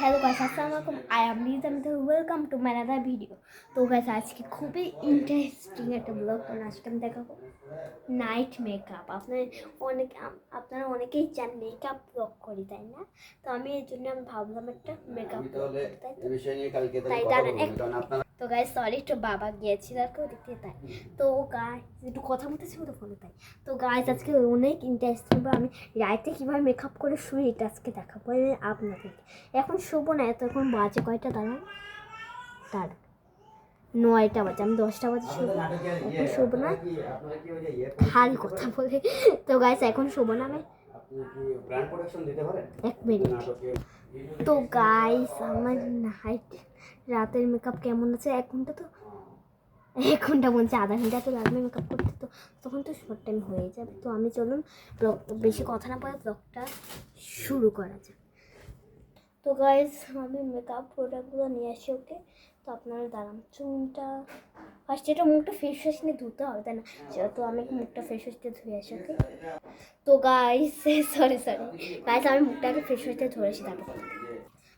Hello guys আসসালামু আলাইকুম। I am লিজাম তো welcome to my other video তো গাইস আজকে খুবই ইন্টারেস্টিং একটা ব্লগ বানানো আজকে আমি দেখাবো নাইট মেকআপ আপনার অনেক আপনারা অনেকেই চান মেকআপ ব্লগ করি তাই না? তো আমি এই জন্য আমি ভাবলাম একটা মেকআপ তাই তো? তাই দাঁড়ান, তো গাইস সরি একটু বাবা গিয়েছিল আর কেউ দেখতে তাই। তো গাইস একটু কথা বলতেছি তো ফোনে তাই। তো গাইস আজকে অনেক ইন্টারেস্টিং বা আমি রাইতে কীভাবে মেকআপ করে শুই এটা আজকে দেখাবো আমি আপনাদের। এখন শোবো না এত এখন বাজে কয়টা দাঁড়ান। দাঁড়ান। নয়টা বাজে আমি দশটা বাজে শোবো। এখন শোবো না। ইয়ে হাল কথা বলে। তো গাইস এখন শোবো না আমি। এক মিনিট তো গাইস আমার নাইট রাতের মেকআপ কেমন আছে? এক ঘণ্টা তো। এক ঘণ্টা বলছে, আধা ঘণ্টা তো লাগবে মেকআপ করতে তো। তখন তো শর্ট টাইম হয়ে যাবে। তো আমি চলুন ব্লগ বেশি কথা না বলে ব্লগটা শুরু করা যাক। তো গাইস আমি মেকআপ প্রোডাক্টগুলো নিয়ে আসি ওকে তো আপনারা দাঁড়ান চুনটা ফার্স্ট এটা মুখটা ফেস ওয়াশ নিয়ে ধুতে হবে, তাই না? তো আমি মুখটা ফেস ওয়াশ দিয়ে ধুয়ে আসি ওকে তো গাইস সরি সরি গাইস আমি মুখটাকে ফেস ওয়াশ দিয়ে ধরেছি তারপর কথা বলছি।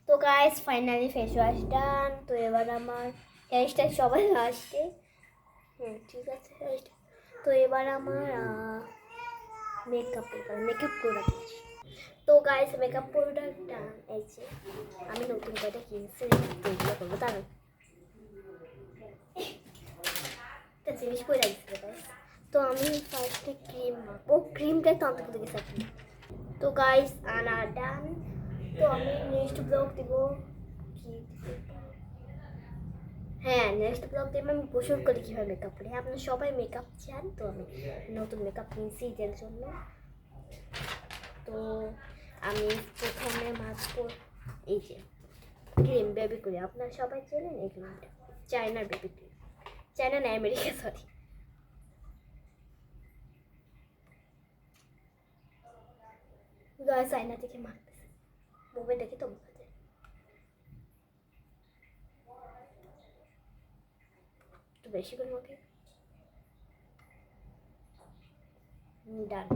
তো guys finally face wash done তো এবার আমার হেয়ারস্টাইল সবাই লাস্টে হুম ঠিক আছে। তো এবার আমার মেকআপ মেকআপ প্রোডাক্ট তো গাইস মেকআপ প্রোডাক্ট ডান এই যে, আমি নতুন কয়টা কিনছি এইগুলো করব দাঁড়ান একটা জিনিস পরে রাখছি তো আমি ফার্স্টে ক্রিম মাখবো। ক্রিমটাই তো আনতে গেছি তো গাইস আনা ডান তো আমি নেক্সট ব্লগ দিব কি? হ্যাঁ নেক্সট ব্লগ দিয়ে আমি গোসল করি কীভাবে মেকআপ করি? আপনার সবাই মেকআপ চান, তো আমি নতুন মেকআপ কিনছি এদের জন্য। তো আমি প্রথমে মাখবো এই যে ক্রিম বেবি করি আপনারা সবাই চেনেন এই ক্রিমটা চায়নার বেবি ক্রিম চায়না না আমেরিকা সরি গায়ে চায়না থেকে মাখতেছে মোবাইল দেখি তো মাখাতে একটু বেশি করে মাখে ডান।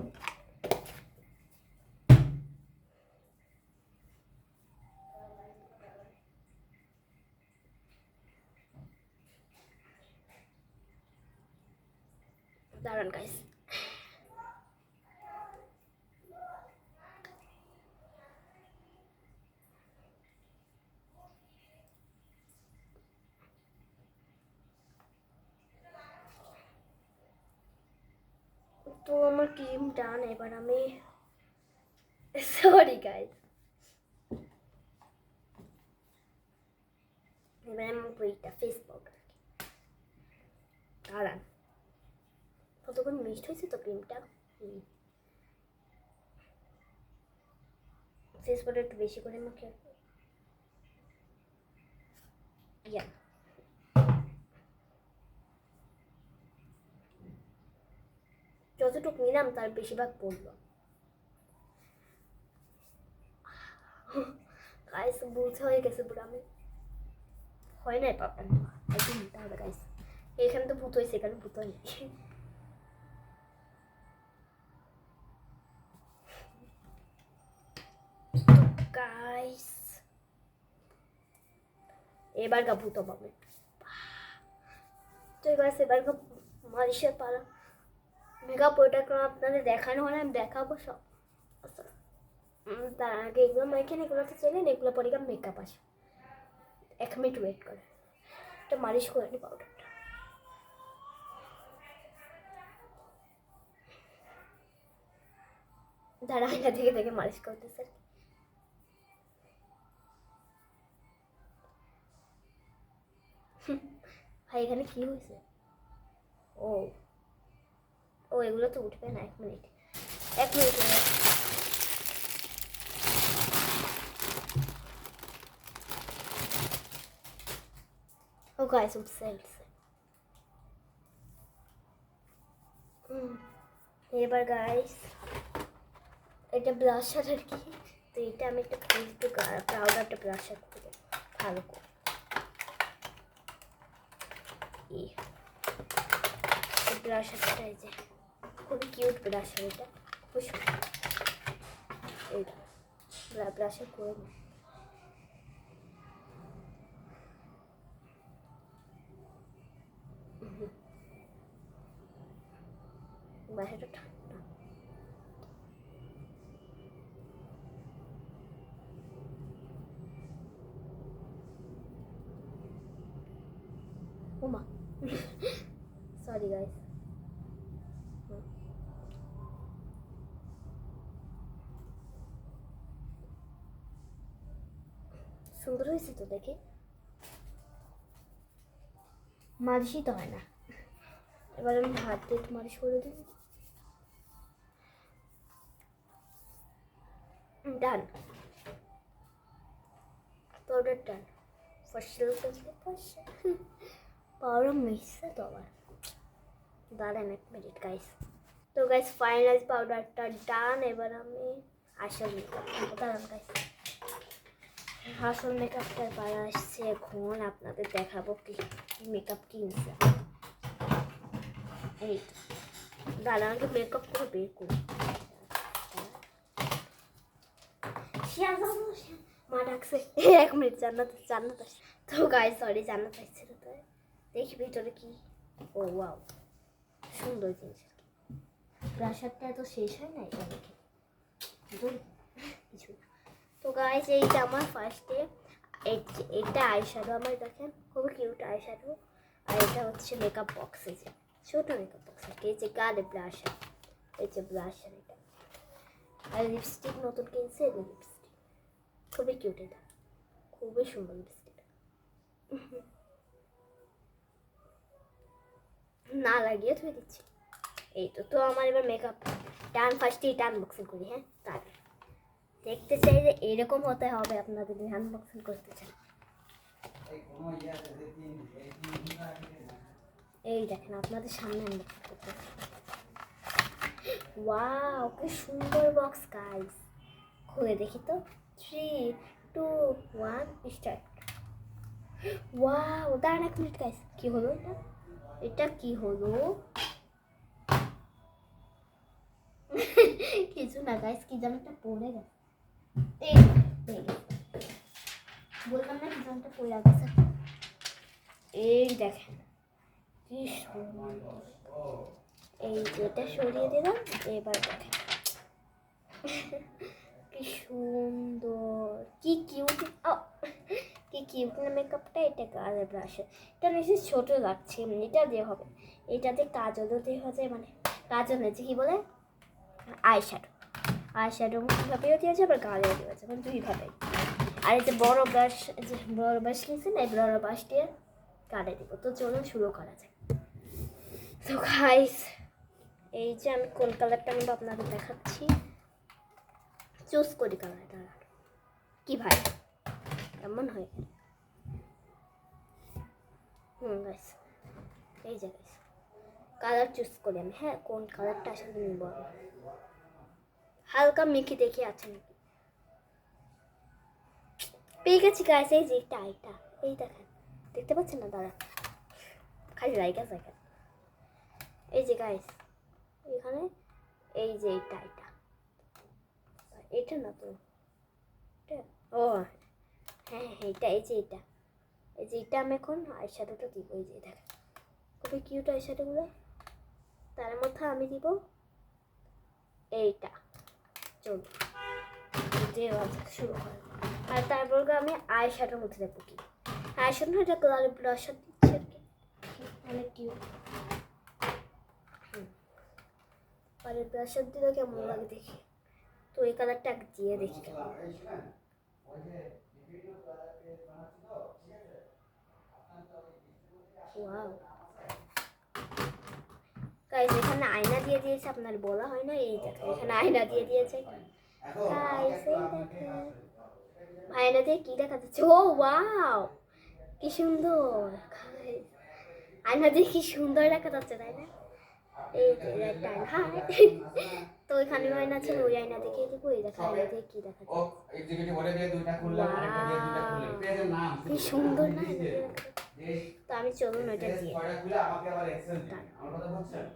দাঁড়ান গাইস তো আমার ক্রিম ডান এবার আমি সরি গাইস এবার আমি বইটা ফেস পাউডার দাঁড়ান। কতক্ষণ মিক্সড হয়েছে তো ক্রিমটা ফেস পাউডার একটু বেশি করে মাখে ইয়া যতটুকু নিলাম, তার বেশিরভাগ পড়ল। গাইস হয়ে গেছে পুরো আমি। হয় নাই পাবেন একদিন নিতে হবে গাইস এখানে তো ভূত হয়েছে, এখানে ভূত হয়নি। এবার গা ভূত পাবে তো গাইস এবার গা মালিশের পালা। মেকআপ প্রোডাক্ট আপনাদের দেখানো না আমি দেখাবো সব। তার আগে এগুলো এখানে এগুলো তো চেনেন, এগুলো পরে গিয়ে মেকআপ আসে এক মিনিট ওয়েট করে। এটা মালিশ করে নি পাউডারটা দাঁড়া আয়না থেকে দেখে মালিশ করতেছে ভাই, এখানে কি হয়েছে? ও। ও, এগুলো তো উঠবে না, এক মিনিট। এক মিনিট ও গাইস উঠছে উঠছে। এবার গাইস এটা ব্লাশার আর কি। তো এটা আমি একটা একটু পাউডারটা ব্লাশার করে দেবো ভালো করে। এই। ব্রাশারটা এই যে। খুবই কিউট ব্রাশার এটা খুব সুন্দর এইটা ব্রাশে করে নিই বাসাটা ঠান্ডা ওমা সরি গাইস সুন্দর হয়েছে তো দেখে। মালিশই তো হয় না। এবার আমি হাত দিয়ে একটু মালিশ করে দিই। ডান। Powder done. ফসল পাউডার মিশছে তো আবার। দাঁড়ান এক মিনিট গাইস তো গাইস ফাইনাল পাউডারটা ডান, এবার আমি আসল মেকআপ দাঁড়ান গাইস আসল মেকআপটা এবার আসছে, এখন আপনাদের দেখাবো কি মেকআপ কিনছে। এই দাদা, আমাকে মেকআপ করে বের করি মা ডাকছে। এক মিনিট, জান্নাত জান্নাত আসছে তো গাই সরি জান্নাত আসছে না তো। দেখি ভিতরে কি। ও ওয়াও সুন্দর জিনিস প্রাসাদটা এত শেষ হয় না এটা দেখে কিছু তো গাইস এই যে আমার ফার্স্টে এটা আই শ্যাডো আমার দেখেন খুবই কিউট আই শ্যাডো আর এটা হচ্ছে মেকআপ বক্স এই যে, ছোটো মেকআপ বক্স আর এই যে গালে ব্লাশার এই যে ব্লাশার এটা। আর লিপস্টিক নতুন কিনছে লিপস্টিক খুবই কিউট এটা, খুবই সুন্দর লিপস্টিক না লাগিয়ে ধুয়ে দিচ্ছি। এই তো তো আমার এবার মেকআপ টান ফার্স্টে এটা আনবক্সিং করি হ্যাঁ? তার দেখতে চাই যে এরকম হতে হবে আপনাদের আনবক্সিং করতে চান এই দেখেন, আপনাদের সামনে আনবক্সিং করতে ওয়াও কি সুন্দর বক্স গাইস খুলে দেখি তো। Three two one start wow দাঁড়ান এক মিনিট গাইস কি হলো এটা? এটা কি হলো? কিছু না গাইস কি যেন একটা পড়ে গেছে। বললাম না একটা পড়ে গেছে এই দেখেন, কি এই যেটা সরিয়ে দিলাম, এবার দেখেন। কি সুন্দর, কি কিউট কি কিউট না মেকআপটা এটা কাজের ব্রাশ এটা বেশি ছোট লাগছে এটা দিয়ে হবে। এটাতে কাজলও দেওয়া যায় মানে কাজল নেই কি বলে? আই শ্যাডো আই শ্যাডো মুখভাবেও দেওয়া যায় আবার গালেও যায় মানে দুইভাবে আর এই যে বড় ব্রাশ যে বড় ব্রাশ কিনছি না, এই বড় ব্রাশ দিয়ে কাটে দিব। তো চলুন শুরু করা যায় তো গাইস এই যে আমি কোন কালারটা আমি আপনাদের দেখাচ্ছি। চুজ করি কালারটা কি ভাই? কেমন হয় হুম গাইস এই যে গাইস কালার চুজ করি আমি। হ্যাঁ কোন কালারটা আসলে নিব? হালকা মেখে দেখে আছে নাকি? পেয়ে গেছি গাইস এই যে এটা এটা, এই দেখেন। দেখতে পাচ্ছেন না দাদা? খালি লাইকা জায়গা। এই যে গাইস এখানে এই যে এটা এটা। এটা না তো? ও হ্যাঁ হ্যাঁ এটা, এই যে এটা। এই যে এটা আমি এখন আইশ্যাডোটা দিব, এই যে দেখেন। খুবই কিউট আইশ্যাডোগুলো তার মধ্যে আমি দিব এইটা। আর তারপর আমি আই শ্যাডোর মধ্যে দেবো কি। আই শ্যাডো এটা কালার ব্লাশার দিচ্ছি আর কি। অনেক কিউট আর এই ব্রাশার দিলে কেমন লাগে দেখি। তো এই কালারটা আগে দিয়ে দেখি কেমন ওয়াও গাইস এখানে আয়না দিয়ে দিয়েছে আপনার বলা হয় না এই দেখেন এখানে আয়না দিয়ে দিয়েছে। দেখেন আয়না দিয়ে কি দেখা যাচ্ছে? ও ওয়াও! কি সুন্দর! আয়না দিয়ে কি সুন্দর দেখা যাচ্ছে তাই না? এই একটা আয়না। তো ওইখানে আয়না ছিল ওই আয়না দেখে দিব এই দেখা আয়না দিয়ে কি দেখা যাচ্ছে। কি সুন্দর না তো আমি চলুন ওইটা দিয়ে আমাকে আবার এক্সেল দিবেন আমার কথা বুঝছেন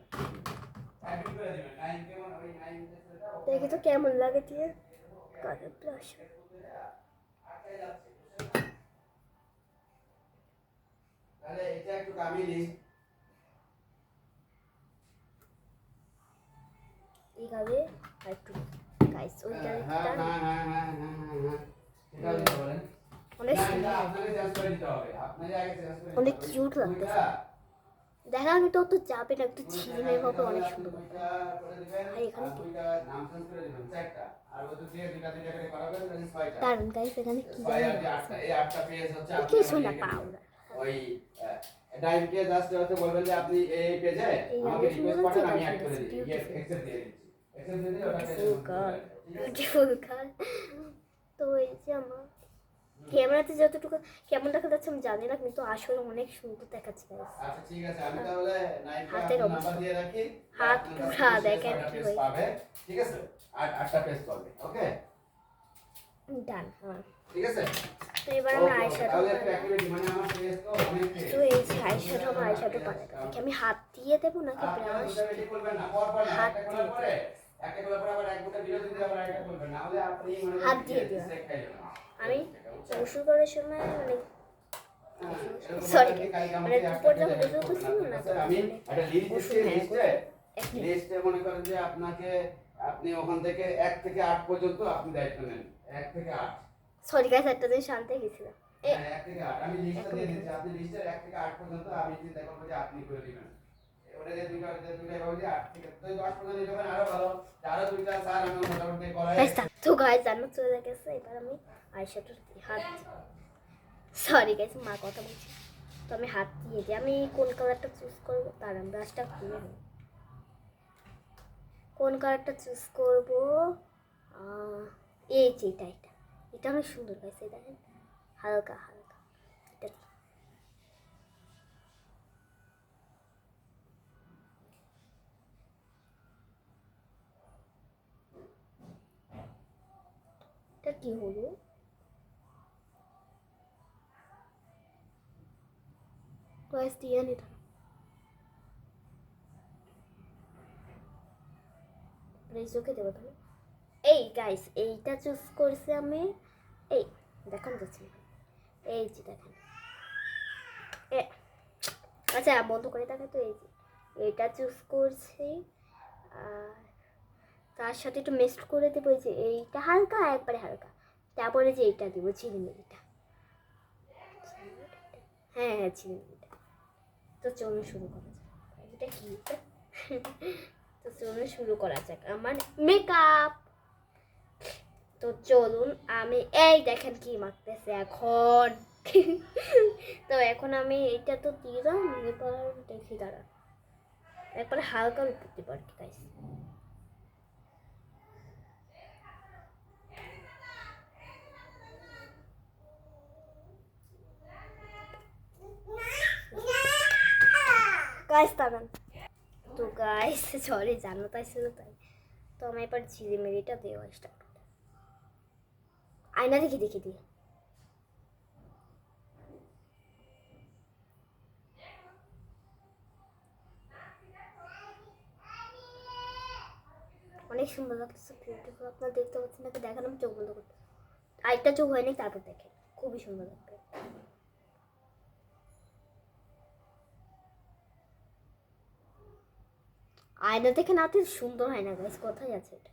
টাইপিং করে দিবেন টাইম কেমন ওই টাইম দেখি তো কেমন লাগে দিয়ে কাকে প্লাস তাহলে এটা একটু কামিয়ে নিন এইভাবে একটু গাইস ওইটা হ্যাঁ হ্যাঁ হ্যাঁ হ্যাঁ হ্যাঁ হ্যাঁ এটা বলেন অনেক cute লাগতেছে। দেখা আমি তো তো যাবে না একটু ছিঁড়ে ভাবে অনেক সুন্দর। আর এখানে। দারুণ গাইস এখানে কি কিছু না পাউডার ওই জাস্ট হচ্ছে বলবেন যে আপনি এই পেজে আমাকে রিকোয়েস্ট পাঠান আমি অ্যাড করে দিই. দিয়ে দিয়ে ওটা বিউটিফুল তো এই যে আমার ক্যামেরাতে যতটুকু কেমন দেখা যাচ্ছে আমি জানি না কিন্তু আসলে অনেক সুন্দর দেখাচ্ছে। আচ্ছা ঠিক আছে আমি তাহলে হাতের অবস্থা। দিয়ে রাখি। হাত পুরা ছয়টা দেখেন কি হয়। ঠিক আছে? আট আটটা পেজ পাবে ওকে ডান হ্যাঁ। ঠিক আছে? তো এবার আমরা আইশ্যাডো মানে তো এই আইশ্যাডো আমার আইশ্যাডো পালে আমি হাত দিয়ে দেবো নাকি ব্রাশ হাত দিয়ে পরে, একটা খোলার পরে আবার এক বিরতি দিয়ে আবার একটা খুলবেন। না আপনি মনে হাত দিয়ে দিও। আমি গোসল করার সময় মানে কালকে মানে দুপুর যখন গোসল করছিলাম না, লিস্ট। লিস্টে মনে করেন যে আপনাকে আপনি ওখান থেকে এক থেকে আট পর্যন্ত আপনি দায়িত্ব নেন। এক থেকে আট। সরি গাইস একটা দিন শান্তি গেছিলাম। হ্যাঁ, এক থেকে আট। আমি লিস্টটা দিয়ে দিচ্ছি আপনি লিস্টের এক থেকে আট পর্যন্ত আমি চিন্তা করব যে আপনি করে দিবেন। ওটা যে দুইটা যে দুইটা এভাবে যে আট থেকে তো দশ পর্যন্ত নিতে পারেন আরও ভালো। আরও দুইটা স্যার আমি মোটামুটি করাই গাইস তো গাইস জানো চলে গেছে এবার আমি আইশ্যাডো হাত সরি গাইস মা কথা বলছি। তো আমি হাত দিয়ে দিই। আমি কোন কালারটা চুজ করব? তার ব্রাশটা খুলে নিই কোন কালারটা চুজ করব? এই যে এটা এটা। এটা অনেক সুন্দর গাইস দেখেন। হালকা হালকা। এটা এটা কি হলো? দিয়ে নিতে এই চোখে দেবো তাহলে এই গাইস এইটা চুজ করছি আমি এই দেখান যাচ্ছে এই যে দেখেন আচ্ছা বন্ধ করে দেখে তো, এই যে এইটা চুজ করছি আর তার সাথে একটু মিক্সড করে দেবো যে, এইটা হালকা, একবারে হালকা। তারপরে যে এইটা দিব চিনিমিনিটা হ্যাঁ হ্যাঁ চিনিমিনিটা তো চলুন শুরু করা যাক। এটা কি? তো চলুন শুরু করা যাক আমার মেকআপ তো চলুন আমি, এই দেখেন কি মাখতেছে এখন। তো এখন আমি এটা তো দিলাম এবার দেখি দাঁড়া একবারে হালকা উপর দিব আর গাইস তাকান। তো গাইস সরি জানো তাই ছিল তাই। তো আমি এবার ঝিরিমিরিটা দেওয়া স্টার্ট আয়না দেখি দেখি দিয়ে অনেক সুন্দর লাগতেছে বিউটিফুল আপনারা দেখতে পাচ্ছেন নাকি? দেখেন চোখ বন্ধ করতে। আরেকটা চোখ হয়নি, তারপর দেখেন। খুবই সুন্দর লাগবে। আয়না দেখে নাতে সুন্দর হয় না গাইস কোথায় আছে এটা?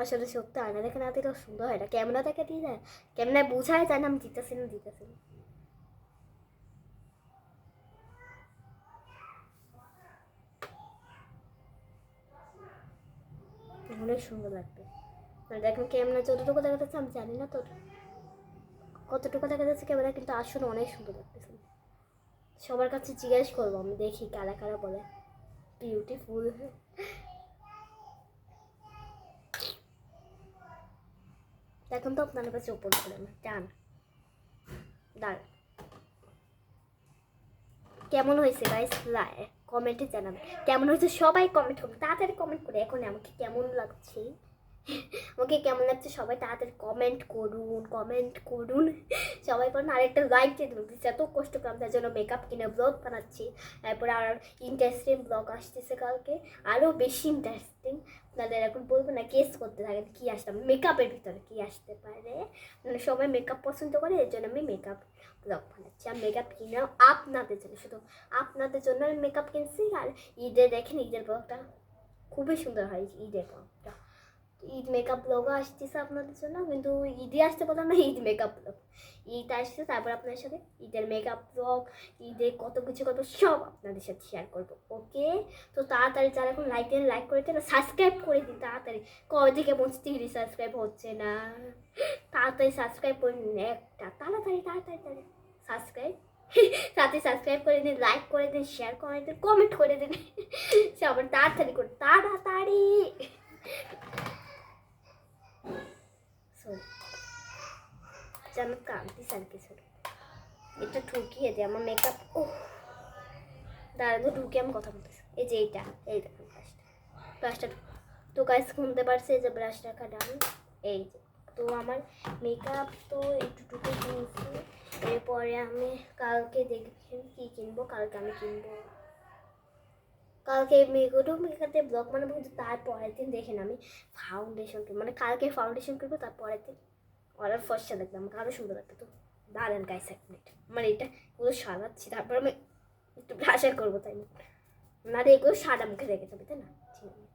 আসলে সত্যি আয়না দেখে নাতে তো সুন্দর হয় না ক্যামেরা দেখে দিয়ে যায়? ক্যামেরায় বোঝায় যায় না আমি দিতেছি না দিতেছি না। অনেক সুন্দর লাগবে। আর দেখুন ক্যামেরা যতটুকু দেখা যাচ্ছে, আমি জানি না তো কতটুকু দেখা যাচ্ছে ক্যামেরা কিন্তু আসলে অনেক সুন্দর লাগতেছে। সবার কাছে জিজ্ঞেস করব, আমি দেখি কারা কারা বলে। বিউটিফুল এখন তো আপনার কাছে ওপর করলাম না। টান দাঁড় কেমন হয়েছে গাইস কমেন্টে জানাবেন কেমন হয়েছে? সবাই কমেন্ট করবে তাড়াতাড়ি কমেন্ট করে এখন আমাকে কেমন লাগছে? আমাকে কেমন লাগছে সবাই তাড়াতাড়ি কমেন্ট করুন কমেন্ট করুন। সবাই করুন আর একটা লাইক দিয়ে দেবেন এত কষ্ট করলাম তার জন্য মেকআপ কিনে ব্লগ বানাচ্ছি। তারপরে আর ইন্টারেস্টিং ব্লগ আসতেছে কালকে। আরও বেশি ইন্টারেস্টিং আপনাদের এখন বলব না কেস করতে থাকেন কী আসলাম মেকআপের ভিতরে কী আসতে পারে। মানে সবাই মেকআপ পছন্দ করে, এর জন্য আমি মেকআপ ব্লগ বানাচ্ছি। আর মেকআপ কিনেও আপনাদের জন্য, শুধু আপনাদের জন্য আমি মেকআপ কিনছি। আর ঈদে দেখেন, ঈদের ব্লগটা খুবই সুন্দর হয়, ঈদের ব্লগটা ঈদ মেকআপ ব্লগও আসতেছে আপনাদের জন্য, কিন্তু ঈদে আসতে পারলাম না, ঈদ মেকআপ ব্লগ ঈদ আসছে, তারপর আপনাদের সাথে ঈদের মেকআপ ব্লগ ঈদে কত কিছু কত সব আপনাদের সাথে শেয়ার করব ওকে তো তাড়াতাড়ি যারা এখন লাইক দেন লাইক করে দেন সাবস্ক্রাইব করে দিন তাড়াতাড়ি। কবে থেকে বলছি সাবস্ক্রাইব হচ্ছে না? তাড়াতাড়ি সাবস্ক্রাইব করে নিন একটা, তাড়াতাড়ি তাড়াতাড়ি তাড়াতাড়ি। সাবস্ক্রাইব সাথে সাবস্ক্রাইব করে দিন লাইক করে দিন শেয়ার করে দিন কমেন্ট করে দিন। সবার তাড়াতাড়ি করে, তাড়াতাড়ি সরি যেন কাঁদতিস আর কিছু। এটা ঠুকিয়ে দে, আমার মেকআপ ও দাঁড়া তো ঢুকে আমি কথা বলতেছি এই যে এইটা, এই দেখুন ব্রাশটা ব্রাশটা তো গাইস শুনতে পারছে যে ব্রাশ রাখা ডান? এই যে। তো আমার মেকআপ তো একটু টুকু কিনছি এরপরে আমি কালকে দেখবেন কী কিনবো, কালকে আমি কিনবো। কালকে মেকআপ মেকআপে ব্লগ বানাবো, কিন্তু তারপরের দিন দেখেন আমি ফাউন্ডেশন মানে কালকে ফাউন্ডেশন কিনবো তারপরের দিন অর্ডার ফার্স্টটা দেখলাম, আমাকে আরও সুন্দর লাগতো। তো দাঁড়ান গাইস এক মিনিট মানে এটা পুরো সাজাচ্ছি, তারপর আমি একটু ভাষা করব, তাই না? না এগুলো সাদা মুখে রেখে যাবে, তাই না? ঠিক আছে।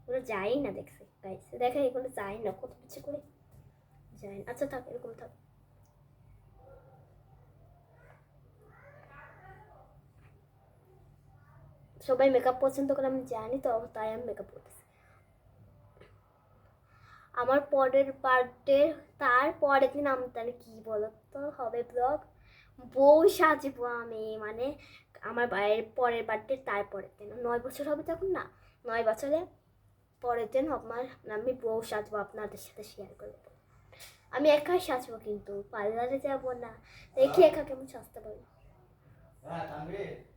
ওগুলো যাই না দেখছে গাইস দেখেন, এগুলো যাই না, কত কিছু করে। যাই না। আচ্ছা থাক, এরকম থাক। সবাই মেকআপ পছন্দ করে, আমি জানি তো, তাই আমি মেকআপ করতেছি আমার পরের বার্থডে তার পরের দিন আমি তাহলে কী বলো তো? হবে ব্লগ বউ সাজবো আমি মানে আমার বাইরের পরের বার্থডে তার পরের দিন। নয় বছর হবে তখন না? নয় বছরে পরের দিন আমার আমি বউ সাজবো আপনাদের সাথে শেয়ার করব। আমি একাই সাজবো কিন্তু পার্লারে যাব না। দেখি একা কেমন সাজতে পারি। হ্যাঁ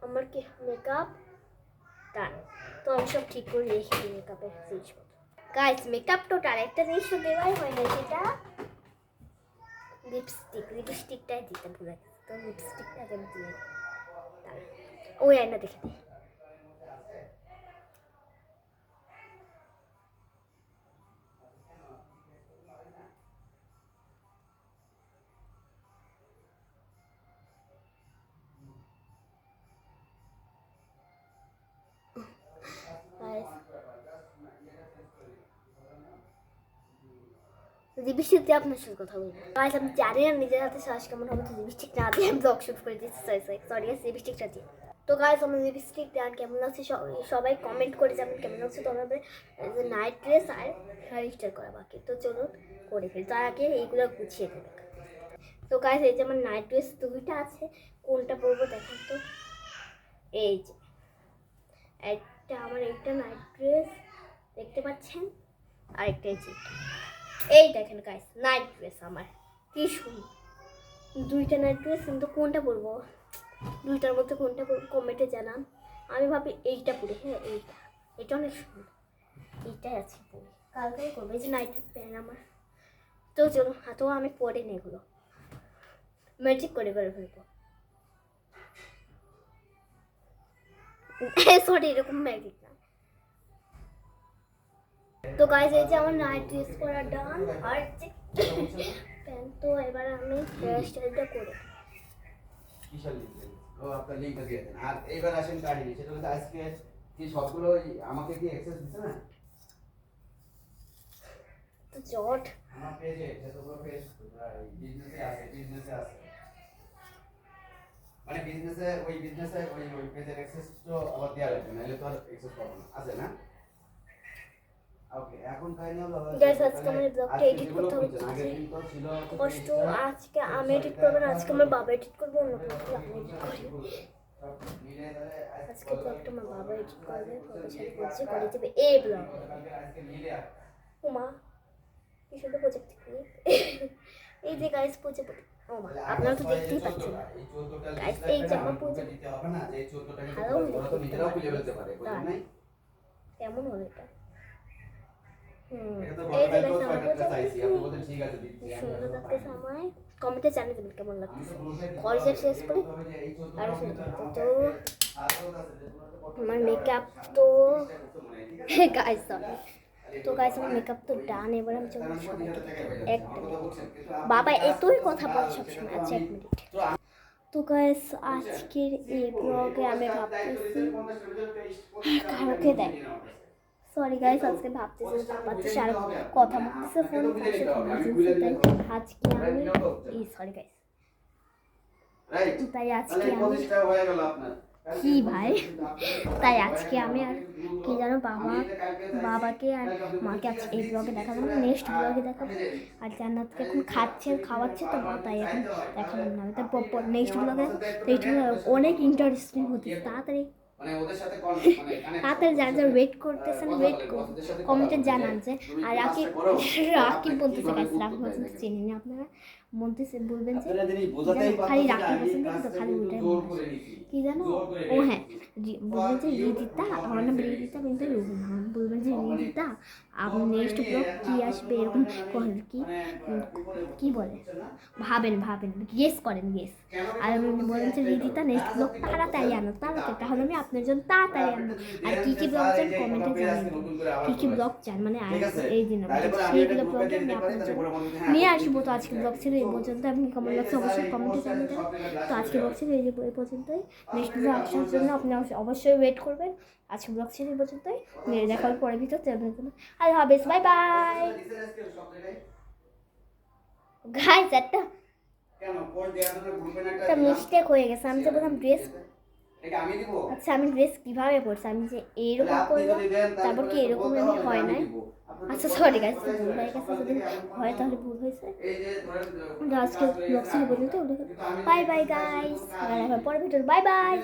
আমার কি মেকআপ ডান তো আমি সব ঠিক করে রেখে মেকআপের জিনিসপত্র। গাইস মেকআপ টোটাল একটা জিনিস দেওয়াই হয় না সেটা লিপস্টিক লিপস্টিকটাই দিতে ভুলে তো লিপস্টিকটা আমি দিয়ে। ওই আয়না দেখে দিই লিপস্টিক দিয়ে আপনার সাথে কথা বলব। গাইস আমি জানি না নিজের হাতে শ্বাস কেমন হবে, তো লিপস্টিক না দিয়ে আমি ব্লগ শুট করে দিচ্ছি সরি সরি সরি লিপস্টিকটা দিয়ে। তো গাইস আমার লিপস্টিক দেওয়ার কেমন লাগছে সবাই কমেন্ট করে যাবেন কেমন লাগছে, তো আমাদের নাইট ড্রেস আর হেয়ার করা বাকি। তো চলুন করে ফেলি। তার আগে এইগুলো গুছিয়ে দেবে তো গাইস এই যে আমার নাইট ড্রেস দুইটা আছে, কোনটা পরবো দেখেন তো। এই যে, একটা আমার একটা নাইট ড্রেস দেখতে পাচ্ছেন? আর একটা এই। এই দেখেন গাইস নাইট ড্রেস আমার। কি সুন্দর। দুইটা নাইট ড্রেস কিন্তু কোনটা পরবো? দুইটার মধ্যে কোনটা পরবো? কমেন্টে জানান। আমি ভাবি এইটা পরে হ্যাঁ এইটা। এটা অনেক সুন্দর। এইটাই আছে পরে। কালকে করব এই যে নাইট প্যান্ট আমার। তো চলো তো আমি পরে নি এগুলো। ম্যাজিক করে করে ফেলব। সরি এরকম ম্যাজিক তো গাইজ এই যে আমার নাইট ড্রেস করা ডান আর তো এবার আমি হেয়ার স্টাইলটা করে ও আপনার লিঙ্কটা দিয়ে দেন। আর আসেন কাহিনী সেটা হচ্ছে আজকে যে সবগুলো আমাকে কি অ্যাক্সেস দিচ্ছে না? তো জট। আমার পেজে যতগুলো পেজ বিজনেসে আছে বিজনেসে আছে। মানে বিজনেসে ওই বিজনেসে ওই ওই পেজের অ্যাক্সেস তো আবার দেওয়া লাগবে নাহলে তো আর অ্যাক্সেস পাবো না। আছে না? ওকে এখন কাহিনী হলো আজকে আমার ব্লগটা যেগুলো করতে হবে। কষ্ট আজকে আমি এডিট করব না আজকে আমার বাবা এডিট করব। অন্য আমি এডিট করি আজকে ব্লগটা আমার বাবা এডিট করবে। বাবার সাথে বলছে করে দেবে এই ব্লগ কি সুন্দর প্রজেক্ট এই যে গাইস প্রজেক্ট ওমা আপনারা তো দেখতেই পাচ্ছেন। এই জামা পুজো- Hello, নিজেরাও খুঁজে ফেলতে পারে বুঝলেন কেমন হলো এটা? সুন্দর কমেন্টে জানিয়ে দেবেন কেমন কলেজের শেষ করে তবে যে এই চোদ্দটা আরও সুন্দর তো আমার মেকআপ তো মনে হয়? গাইস তো গাইস আমার মেকআপ তো ডান এবার আমি হয়ে এক বলছেন, কিন্তু বাবা এতই কথা বলে সবসময় আচ্ছা এক মিনিট তো গাইস আজকের এই ব্লগে আমি ভাবতেছি কালকে দেখ সরি গাইস আজকে ভাবতেছি ভাবতেছি আর কথা বলতেছে ফোন পাশে তাই আজকে আমি এই সরি গাইস তাই আজকে আমি কি ভাই? তাই আজকে আমি আর কি জানো বাবা বাবাকে আর মাকে আজকে এই ব্লগে দেখাবো না নেক্সট ব্লগে দেখাবো। আর জান্নাতকে এখন খাচ্ছে খাওয়াচ্ছে তো মা তাই এখন দেখালাম না তাই নেক্সট ব্লগে অনেক ইন্টারেস্টিং হচ্ছে তাড়াতাড়ি মানে ওদের সাথে মানে যারা যারা ওয়েট করতেছেন ওয়েট করুন কমেন্টে জানান যে আর রাকিব রাকিব বলতেছে চাইছিলাম রাকিব চিনি না আপনারা? বলতেছে বলবেন যে খালি রাকিব না, আমি খালি ওইটাই মনে কি জানো? ও হ্যাঁ বলবেন যে রিদিতা আমার নাম রিদিতা কিন্তু বলবেন যে রিদিতা আপনি নেক্সট ব্লগ কি আসবে এরকম করেন কি? কি বলে ভাবেন ভাবেন গেস করেন গেস আর আমি বলেন যে রিদিতা নেক্সট ব্লগ তাড়াতাড়ি আনো তাড়াতাড়ি তাহলে আমি আপনার জন্য তাড়াতাড়ি আনব। আর কি কি ব্লগ চান কমেন্টে জানিয়ে দিন কি কি ব্লগ চান মানে এই দিন সেইগুলো ব্লগ আমি আপনার জন্য হ্যাঁ, নিয়ে আসব তো আজকে ব্লগ ছিল এই পর্যন্ত আপনি কেমন লাগছে অবশ্যই কমেন্টে জানিয়ে দেবেন তো আজকে ব্লগ ছিল এই যে এই পর্যন্তই। নেক্সট ব্লগ আসার জন্য আপনি অবশ্য- অবশ্যই ওয়েট করবেন। আজকে ব্লগ ছিল এই পর্যন্তই। নিয়ে দেখা হবে পরের ভিতর চ্যানেল আল্লাহ হাফেজ বাই বাই গাইস একটা জন্য একটা মিস্টেক হয়ে গেছে। আমি যে বললাম ড্রেস আচ্ছা আমি ড্রেস কীভাবে পরছি? আমি যে এইরকম করলাম তারপর কি এরকম হয় নাই? আচ্ছা সরি গাইস ভুল কাছে যদি হয় তাহলে ভুল হয়েছে। আজকে ব্লগ ছিল পর্যন্ত বাই বাই গাইস পরের ভিডিও বাই বাই